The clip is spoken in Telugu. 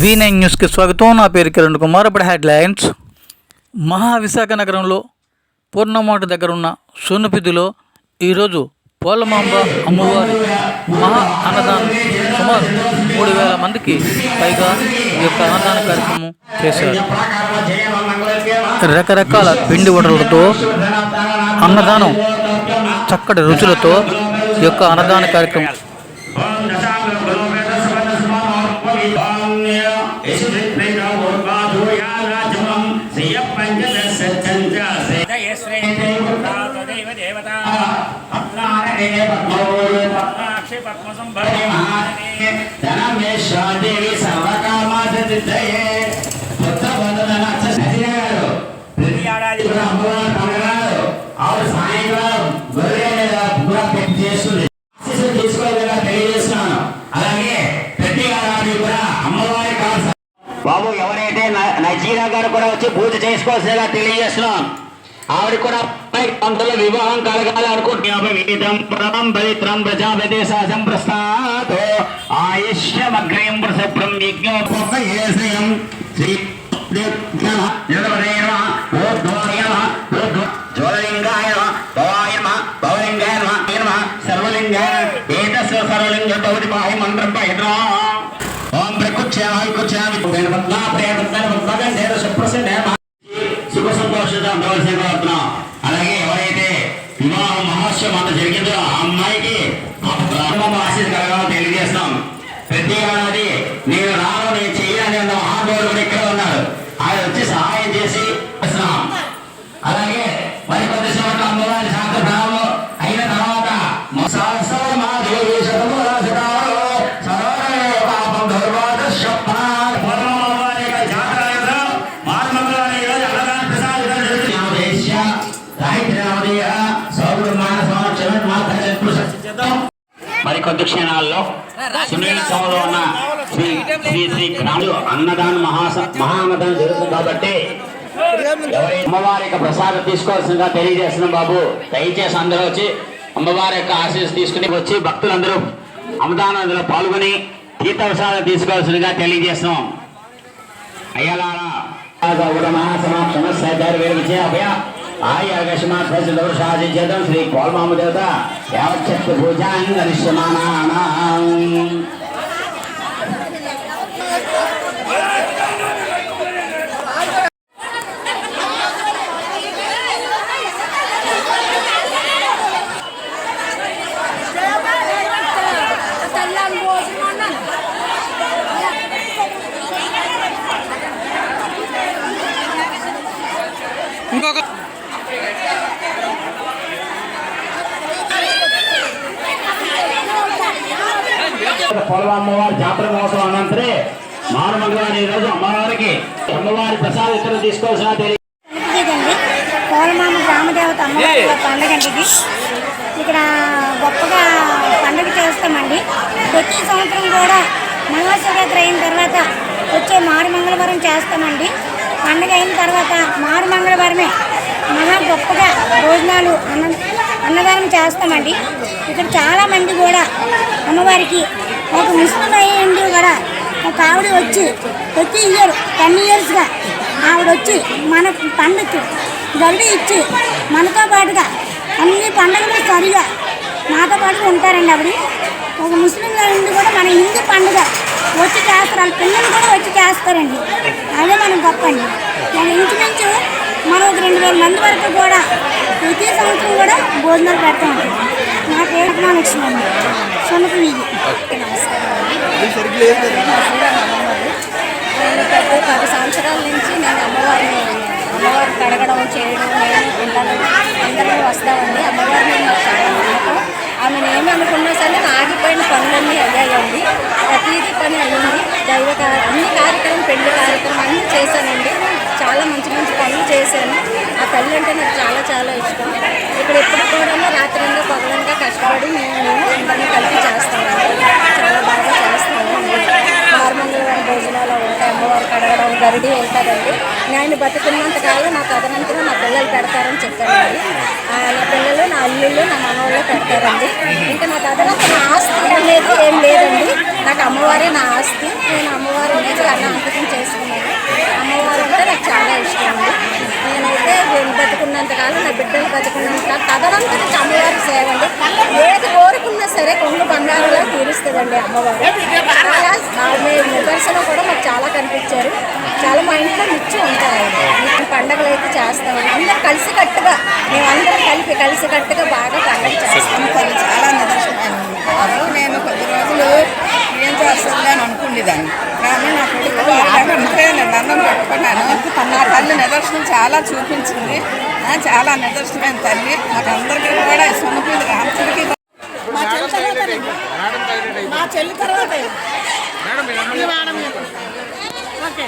వి నైన్ న్యూస్కి స్వాగతం. నా పేరు కిరణ్ కుమార్. ఇప్పుడు హెడ్లైన్స్. మహావిశాఖ నగరంలో పూర్ణమాట దగ్గర ఉన్న సోనుపిదిలో ఈరోజు పోలమాంబ అమ్మవారి మహా అన్నదానం. సుమారు మందికి పైగా ఈ యొక్క అన్నదాన కార్యక్రమం చేశారు. రకరకాల పిండి వడలతో అన్నదానం చక్కటి రుచులతో ఈ యొక్క అన్నదాన కార్యక్రమం ధనమేశ్వరదేవి ప్రతి ఏడాది కూడా అమ్మవారు పండుగలు ఆవిడ సాయంకాలం గొర్రె కూడా పెట్టి చేస్తుంది ఆశీస్సులు తీసుకోవాలని తెలియజేస్తున్నాను. అలాగే ప్రతి ఏడాది కూడా అమ్మవారి బాబు ఎవరైతే నజీరా గారు కూడా వచ్చి పూజ చేసుకోవాల్సిందిగా తెలియజేస్తున్నాం. ఆవిడ కూడా పంతుల వివాహం కలగాలి అనుకుంటున్నాం పవిత్రం ప్రజాపతి శాసం ప్రస్తాత్ ఆయుష్యమగ్రయం ప్రసభ్రం యజ్ఞోపేశ్రయం శ్రీ జ్వలలింగాయ భవాయ భవలింగాయ నమ. సర్వలింగాయ ఏతస్య సర్వలింగ భవతి బాహ్య మంత్రం పైద్రా ఓం ప్రకుచ్యామి కుచ్యామి ప్రేమ ప్రేమ సుప్రసిద్ధ శుభ సంతోషంగా ఉండవలసిన అలాగే ఎవరైతే వివాహ మహోత్సవం అంత జరిగిందో ఆ అమ్మాయికి ఆశీస్ కలగాలని తెలియజేస్తాం. ప్రతి ఏడాది నేను రాను నేను చేయాలి అన్న మహానుభావులు కూడా ఇక్కడ ఉన్నారు ఆయన వచ్చి సహాయం చేసి అలాగే మరి కొద్ది చోట్ల అమ్మవారి శాంత ప్రాణంలో అయిన తర్వాత మరి కొద్ది క్షణాల్లో సునీలత్వంలో ఉన్న శ్రీ శ్రీ శ్రీ రాముడు అన్నదాన మహాస మహాన్నదానం జరుగుతుంది కాబట్టి అమ్మవారి యొక్క ప్రసాదం తీసుకోవాల్సిందిగా తెలియజేస్తున్నాం బాబు. దయచేసి అందరూ వచ్చి అమ్మవారి యొక్క ఆశీస్సు తీసుకుని వచ్చి భక్తులందరూ అన్నదానంలో పాల్గొని తీర్థ ప్రసాదం తీసుకోవాల్సిందిగా తెలియజేస్తున్నాం. అయ్యలారా ఆయాగశమాధ్యం శ్రీ కోల్మామ దేవత యావచ్చక్తి పూజాంగ పొలవ అమ్మవారి జాతర మహోత్సవం అనంతరే మారు మంగళవారం ఈ రోజు అమ్మవారికి అమ్మవారి ప్రసాద ఇతరులు తీసుకోవాల్సిన కోలమామ గ్రామదేవత అమ్మవారి పండుగ అండి ఇది. ఇక్కడ గొప్పగా పండుగ చేస్తామండి. ప్రతి సంవత్సరం కూడా మహాశివరాత్రి అయిన తర్వాత వచ్చే మారు మంగళవారం చేస్తామండి. పండుగ అయిన తర్వాత మారు మంగళవారమే మహా గొప్పగా భోజనాలు అన్న అన్నదానం చేస్తామండి. ఇక్కడ చాలామంది కూడా అమ్మవారికి ఒక ముస్లిం అయ్యండి కూడా ఒక ఆవిడ వచ్చి ప్రతి ఇయర్ టెన్ ఇయర్స్గా ఆవిడ వచ్చి మన పండుగకి గల్లి ఇచ్చి మనతో పాటుగా అన్ని పండుగలు సరిగా మాతో పాటుగా ఉంటారండి ఆవిడ. ఒక ముస్లిం నుండి కూడా మన హిందూ పండుగ వచ్చి చేస్తారు. వాళ్ళ పిల్లలు కూడా వచ్చి చేస్తారండి. అదే మనం గొప్ప అండి. మన ఇంచుమించు మనం ఒక రెండు వేల మంది వరకు కూడా ప్రతి సంవత్సరం కూడా భోజనాలు పెడతా ఉంటాం నా పేరు మహాలక్ష్మి అండి సొన్నపు వీధి. పది సంవత్సరాల నుంచి నేను అమ్మవారిని అమ్మవారిని కడగడం చేయడం నేను పిల్లలు అందరూ వస్తామండి అమ్మవారిని నాకు చాలా నమ్మకం ఆమెను ఏమి అనుకున్నా సరే ఆగిపోయిన పనులన్నీ అయ్యాయండి ప్రతిదీ పని అయ్యింది దైవ అన్ని కార్యక్రమం పెళ్ళి కార్యక్రమం అన్నీ చేశానండి. చాలా మంచి మంచి పనులు చేశాను. ఆ తల్లి అంటే నాకు చాలా చాలా ఇష్టం. ఇక్కడ ఎప్పుడు కూడా రాత్రంగా పగలంగా కష్టపడి మేము మేము అందరినీ కలిపి చేస్తామండి చాలా బాగా చేస్తాము నార్మల్ భోజనాలు ఉంటాయి అమ్మవారు కడగడం గరిడి ఉంటుందండి. నేను బతుకున్నంత కాలం నా తదనంతరం నా పిల్లలు పెడతారని చెప్పారండి నా పిల్లలు నా అల్లుళ్ళు నా మనవాళ్ళు పెడతారండి. ఇంకా నా తదనంతరం నా ఆస్తి అనేది ఏం లేదండి. నాకు అమ్మవారే నా ఆస్తి. నేను అమ్మవారి అనేది అన్న అంకితం చేసుకున్నాను. అమ్మవారు అంటే నాకు చాలా ఇష్టం అండి. నేనైతే నేను బతుకున్నంతకాలం నా బిడ్డలు బతుకున్నంతకాలం కాలం తదనంతరం అమ్మవారి సేవ అండి. ఏది కోరుకున్నా సరే కొన్ని బంగారులా తీరుస్తుందండి అమ్మవారు. చాలా ఆమె నిదర్శనం కూడా మాకు చాలా కనిపించారు. చాలా మా ఇంట్లో నిత్యం ఉంటారండి. పండగలు అయితే చేస్తామండి అందరూ కలిసి కట్టుగా మేమందరం కలిపి కలిసి కట్టుగా బాగా పండగ చేస్తాం చాలా నిదర్శనం నేను కొద్ది రోజులు ఏం చేస్తుందని అని అనుకునేదాన్ని కానీ నా దండం పెట్టుకున్నాను నా తల్లి నిదర్శనం చాలా చూపించింది చాలా నిదర్శనమైన తల్లి నాకు అందరికీ కూడా సొన్నపల్లి రామచంద్రకి మా చెల్లి తర్వాత మా చెల్లి తర్వాత ఓకే.